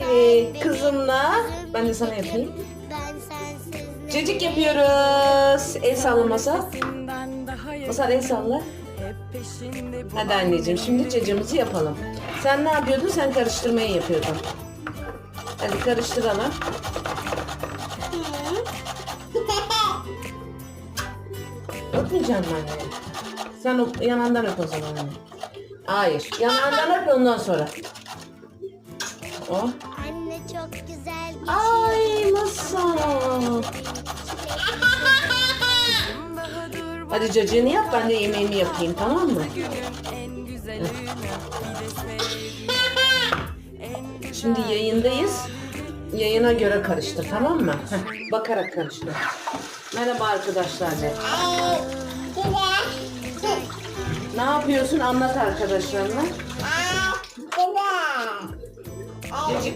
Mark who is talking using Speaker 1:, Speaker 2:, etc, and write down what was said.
Speaker 1: Evet kızımla ben de sana yapayım. Cacık yapıyoruz. El salla Masal. Masal el salla. Hadi anneciğim şimdi cacığımızı yapalım. Sen ne yapıyordun? Sen karıştırmayı yapıyordun. Hadi karıştıralım. Öpmeyeceğim anne. Sen o, yanağından öp o zaman. Hayır. Yanağından öp ondan sonra. Oh.
Speaker 2: Anne çok güzel bir
Speaker 1: Ay masal. Hadi cacığını yap ben de yemeğimi yapayım tamam mı? Şimdi yayındayız. Yayına göre karıştır tamam mı? Heh, bakarak karıştır. Merhaba arkadaşlar de. Ne yapıyorsun anlat arkadaşlarına. Cacık